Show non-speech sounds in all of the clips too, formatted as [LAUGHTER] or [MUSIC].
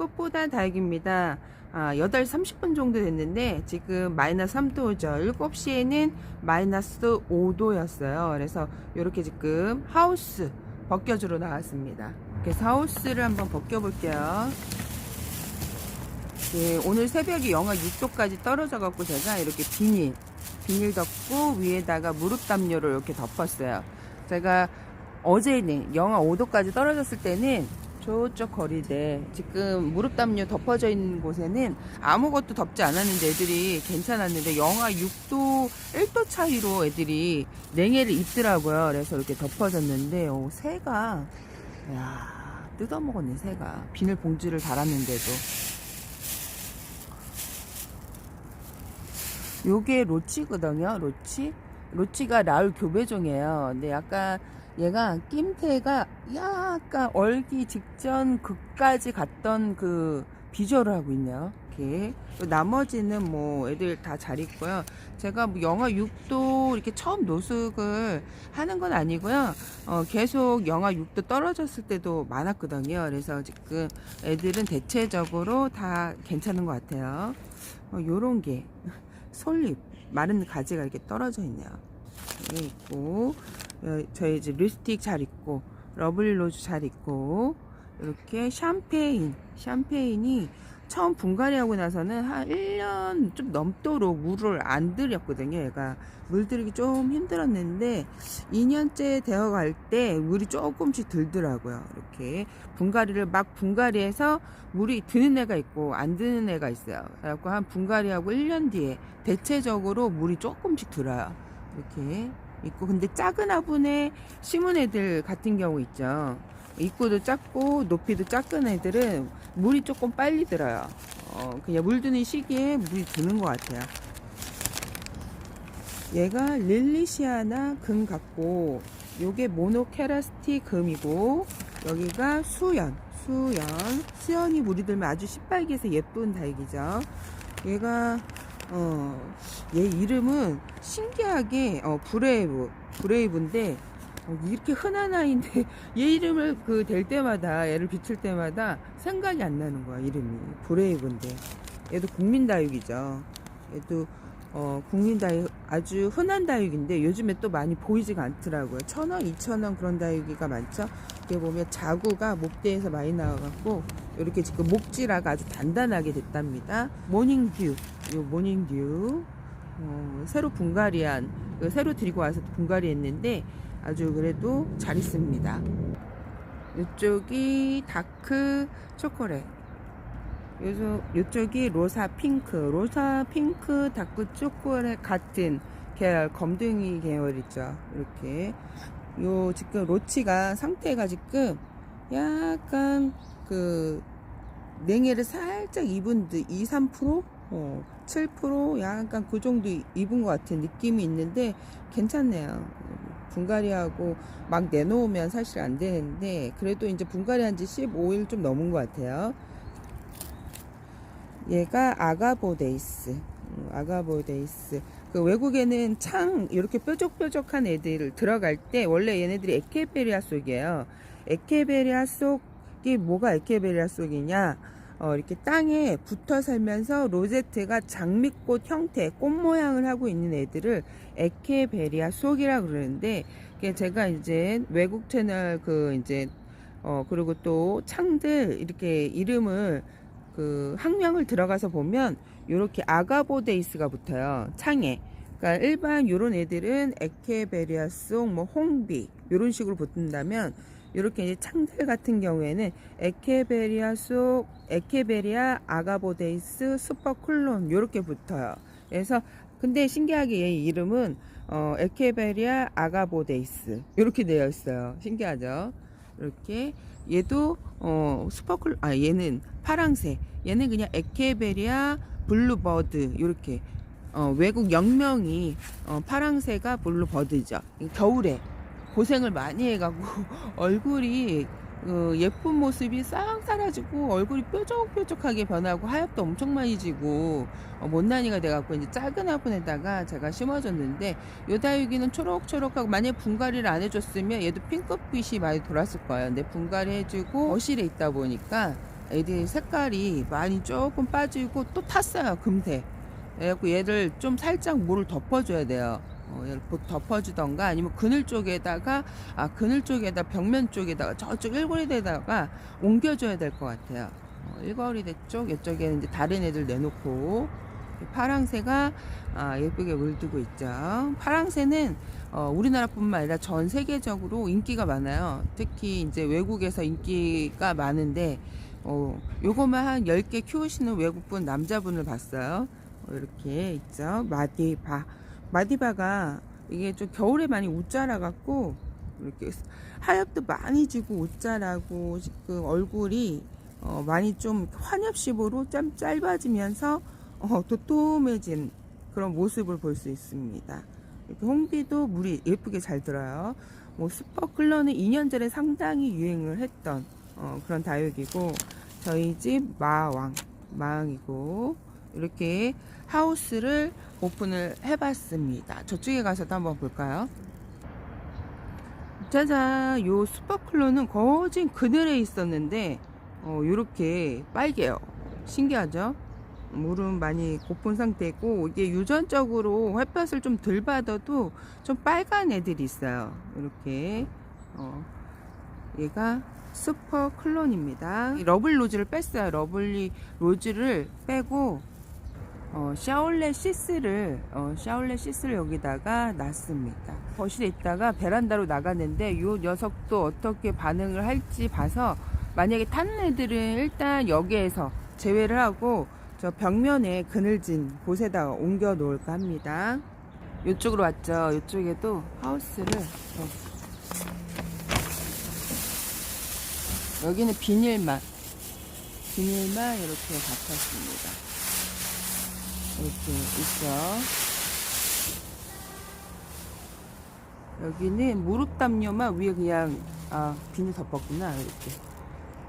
꽃보다 다육입니다. 아, 8시 30분 정도 됐는데 지금 마이너스 3도죠. 7시에는 마이너스 5도였어요. 그래서 이렇게 지금 하우스 벗겨주러 나왔습니다. 그래서 하우스를 한번 벗겨볼게요. 네, 오늘 새벽에 영하 6도까지 떨어져 갖고 제가 이렇게 비닐 비닐 덮고 위에다가 무릎 담요를 이렇게 덮었어요. 제가 어제는 영하 5도까지 떨어졌을 때는 저쪽 거리대 지금 무릎 담요 덮어져 있는 곳에는 아무것도 덮지 않았는데 애들이 괜찮았는데 영하 6도 1도 차이로 애들이 냉해를 입더라고요. 그래서 이렇게 덮어졌는데 오, 새가 야 뜯어먹었네 새가 비닐 봉지를 달았는데도 요게 로치거든요. 로치. 로치가 라울 교배종이에요. 근데 약간 얘가 낌새가 약간 얼기 직전 극까지 갔던 그 비주얼을 하고 있네요. 이렇게. 또 나머지는 뭐 애들 다 잘 있고요. 제가 뭐 영하 6도 이렇게 처음 노숙을 하는 건 아니고요. 어, 계속 영하 6도 떨어졌을 때도 많았거든요. 그래서 지금 애들은 대체적으로 다 괜찮은 것 같아요. 어, 요런 게. [LAUGHS] 솔잎 마른 가지가 이렇게 떨어져 있네요. 여기 있고 어, 저희 집 립스틱 잘 있고 러블리 로즈 잘 있고 이렇게 샴페인 샴페인이 처음 분갈이하고 나서는 한 1년 좀 넘도록 물을 안 들였거든요. 얘가 물 들이기 좀 힘들었는데 2년째 되어 갈 때 물이 조금씩 들더라고요. 이렇게 분갈이를 막 분갈이해서 물이 드는 애가 있고 안 드는 애가 있어요. 그래갖고 한 분갈이하고 1년 뒤에 대체적으로 물이 조금씩 들어요. 이렇게 있고 근데 작은 화분에 심은 애들 같은 경우 있죠. 입구도 작고 높이도 작은 애들은 물이 조금 빨리 들어요. 어, 그냥 물 드는 시기에 물이 드는 것 같아요. 얘가 릴리시아나 금 같고 요게 모노케라스티 금이고 여기가 수연 수연 수연이 물이 들면 아주 시빨개서 예쁜 다육이죠 얘가 어 얘 이름은 신기하게 어 브레이브 브레이브인데 어, 이렇게 흔한 아이인데 [LAUGHS] 얘 이름을 그댈 때마다 얘를 비출 때마다 생각이 안 나는 거야 이름이 브레이브인데 얘도 국민 다육이죠 얘도 어, 국민 다육 아주 흔한 다육인데 요즘에 또 많이 보이지가 않더라고요. 천 원, 이천 원 그런 다육이가 많죠. 이렇게 보면 자구가 목대에서 많이 나와갖고 이렇게 지금 목지라가 아주 단단하게 됐답니다. 모닝듀, 요 모닝듀 어, 새로 분갈이한 그 새로 들이고 와서 분갈이 했는데 아주 그래도 잘 있습니다. 이쪽이 다크 초콜릿. 요즘 요쪽이 로사 핑크, 로사 핑크 다크 초콜릿 같은 계열 검둥이 계열이죠. 이렇게 요 지금 로치가 상태가 지금 약간 그 냉해를 살짝 입은 듯 2, 3%? 어, 7% 약간 그 정도 입은 것 같은 느낌이 있는데 괜찮네요. 분갈이하고 막 내놓으면 사실 안 되는데 그래도 이제 분갈이한 지 15일 좀 넘은 것 같아요. 얘가 아가보데이스. 음, 아가보데이스. 그 외국에는 창 이렇게 뾰족뾰족한 애들 들어갈 때 원래 얘네들이 에케베리아 속이에요. 에케베리아 속 이 뭐가 에케베리아 속이냐? 어, 이렇게 땅에 붙어 살면서 로제트가 장미꽃 형태, 꽃 모양을 하고 있는 애들을 에케베리아 속이라 그러는데, 그게 제가 이제 외국 채널 그 이제, 어, 그리고 또 창들 이렇게 이름을 그 학명을 들어가서 보면 요렇게 아가보데이스가 붙어요. 창에. 그러니까 일반 요런 애들은 에케베리아 속, 뭐 홍비 요런 식으로 붙는다면 요렇게 이제 창들 같은 경우에는 에케베리아 속, 에케베리아 아가보데이스 슈퍼클론 요렇게 붙어요. 그래서 근데 신기하게 얘 이름은 어, 에케베리아 아가보데이스 요렇게 되어 있어요. 신기하죠? 이렇게 얘도 어 슈퍼클 아 얘는 파랑새 얘는 그냥 에케베리아 블루버드 이렇게 어 외국 영명이 어 파랑새가 블루버드죠 겨울에 고생을 많이 해가고 [LAUGHS] 얼굴이 어, 예쁜 모습이 싹 사라지고 얼굴이 뾰족뾰족하게 변하고 하얗도 엄청 많이 지고 어, 못난이가 돼갖고 이제 작은 화분에다가 제가 심어줬는데 요 다육이는 초록초록하고 만약 분갈이를 안 해줬으면 얘도 핑크빛이 많이 돌았을 거예요. 근데 분갈이 해주고 거실에 있다 보니까 애들 색깔이 많이 조금 빠지고 또 탔어요 금세 그래갖고 얘를 좀 살짝 물을 덮어줘야 돼요 어, 덮어주던가 아니면 그늘 쪽에다가 아 그늘 쪽에다 벽면 쪽에다가 저쪽 일거리대다가 옮겨줘야 될 것 같아요 어, 일거리 대 쪽 이쪽에는 이제 다른 애들 내놓고 파랑새가 아, 예쁘게 물들고 있죠 파랑새는 어, 우리나라뿐만 아니라 전 세계적으로 인기가 많아요 특히 이제 외국에서 인기가 많은데 어, 요거만 한 10개 키우시는 외국분 남자분을 봤어요. 어, 이렇게 있죠. 마디 바. 마디바가 이게 좀 겨울에 많이 옷 자라 갖고 이렇게 하엽도 많이 지고 옷 자라고 지금 얼굴이 어, 많이 좀 환엽식으로 좀 짧아지면서 어, 도톰해진 그런 모습을 볼 수 있습니다. 이렇게 홍비도 물이 예쁘게 잘 들어요. 뭐 슈퍼클러는 2년 전에 상당히 유행을 했던 어, 그런 다육이고 저희 집 마왕 마왕이고 이렇게 하우스를 오픈을 해봤습니다. 저쪽에 가서도 한번 볼까요? 짜잔, 요 슈퍼클로는 거진 그늘에 있었는데 어, 요렇게 빨개요. 신기하죠? 물은 많이 고픈 상태고 이게 유전적으로 햇볕을 좀 덜 받아도 좀 빨간 애들이 있어요. 이렇게 어, 얘가 슈퍼 클론입니다. 이 러블리 로즈를 뺐어요. 러블리 로즈를 빼고 어, 샤올레 시스를 어, 샤올레 시스를 여기다가 놨습니다. 거실에 있다가 베란다로 나갔는데 이 녀석도 어떻게 반응을 할지 봐서 만약에 타는 애들은 일단 여기에서 제외를 하고 저 벽면에 그늘진 곳에다가 옮겨 놓을까 합니다. 이쪽으로 왔죠. 이쪽에도 하우스를 어, 여기는 비닐만 비닐만 이렇게 받쳤습니다. 이렇게 있죠. 여기는 무릎 담요만 위에 그냥 아 비닐 덮었구나 이렇게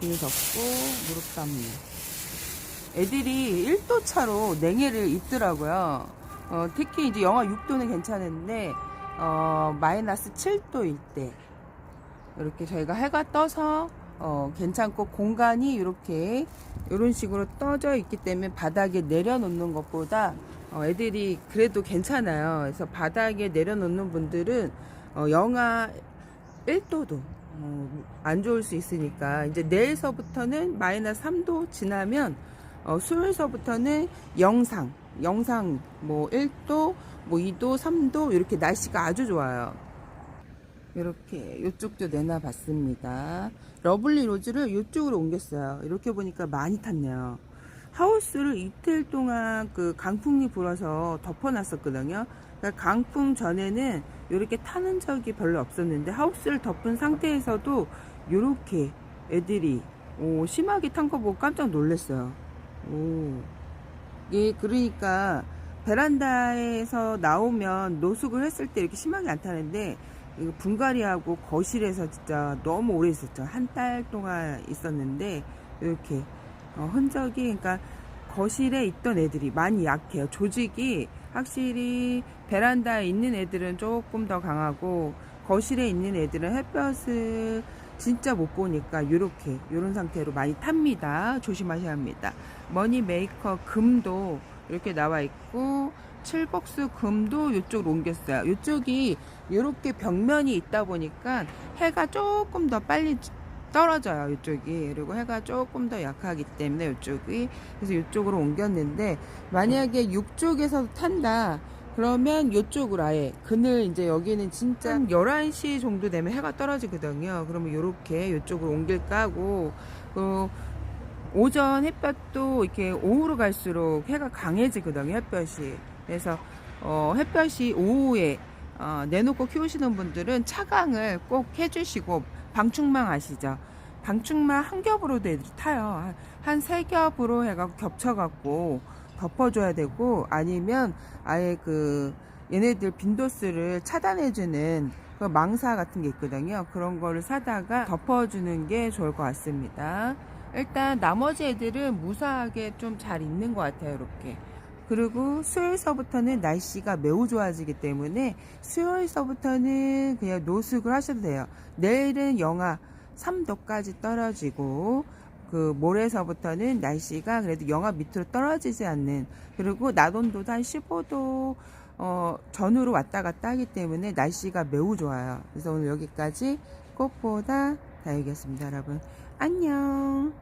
비닐 덮고 무릎 담요. 애들이 1도 차로 냉해를 입더라고요. 어, 특히 이제 영하 6도는 괜찮은데 어, 마이너스 7도일 때 이렇게 저희가 해가 떠서 어, 괜찮고 공간이 이렇게 이런 식으로 떠져 있기 때문에 바닥에 내려놓는 것보다 어, 애들이 그래도 괜찮아요. 그래서 바닥에 내려놓는 분들은 어, 영하 1도도 어, 안 좋을 수 있으니까 이제 내일서부터는 마이너스 3도 지나면 어, 수요일서부터는 영상, 영상 뭐 1도, 뭐 2도, 3도 이렇게 날씨가 아주 좋아요. 이렇게 이쪽도 내놔봤습니다. 러블리 로즈를 이쪽으로 옮겼어요. 이렇게 보니까 많이 탔네요. 하우스를 이틀 동안 그 강풍이 불어서 덮어놨었거든요. 그러니까 강풍 전에는 이렇게 타는 적이 별로 없었는데 하우스를 덮은 상태에서도 이렇게 애들이 오, 심하게 탄 거 보고 깜짝 놀랐어요. 오. 예, 그러니까 베란다에서 나오면 노숙을 했을 때 이렇게 심하게 안 타는데 이거 분갈이하고 거실에서 진짜 너무 오래 있었죠. 한 달 동안 있었는데 이렇게 어, 흔적이 그러니까 거실에 있던 애들이 많이 약해요. 조직이 확실히 베란다에 있는 애들은 조금 더 강하고 거실에 있는 애들은 햇볕을 진짜 못 보니까 이렇게 이런 상태로 많이 탑니다. 조심하셔야 합니다. 머니 메이커 금도 이렇게 나와 있고 칠복수 금도 이쪽으로 옮겼어요. 이쪽이 이렇게 벽면이 있다 보니까 해가 조금 더 빨리 떨어져요. 이쪽이 그리고 해가 조금 더 약하기 때문에 이쪽이 그래서 이쪽으로 옮겼는데 만약에 이쪽에서 탄다. 그러면 이쪽으로 아예 그늘 이제 여기는 진짜 한 11시 정도 되면 해가 떨어지거든요. 그러면 이렇게 이쪽으로 옮길까 하고 어, 오전 햇볕도 이렇게 오후로 갈수록 해가 강해지거든요. 햇볕이. 그래서 어, 햇볕이 오후에 어, 내놓고 키우시는 분들은 차광을 꼭 해주시고 방충망 아시죠? 방충망 한 겹으로도 타요. 한 세 겹으로 해갖고 겹쳐갖고 덮어줘야 되고 아니면 아예 그 얘네들 빈도수를 차단해주는 그 망사 같은 게 있거든요. 그런 거를 사다가 덮어주는 게 좋을 것 같습니다. 일단 나머지 애들은 무사하게 좀 잘 있는 것 같아요. 이렇게. 그리고 수요일서부터는 날씨가 매우 좋아지기 때문에 수요일서부터는 그냥 노숙을 하셔도 돼요. 내일은 영하 3도까지 떨어지고 그 모레서부터는 날씨가 그래도 영하 밑으로 떨어지지 않는 그리고 낮 온도도 한 15도 어, 전후로 왔다 갔다 하기 때문에 날씨가 매우 좋아요. 그래서 오늘 여기까지 꽃보다 다육이었습니다, 여러분. 안녕.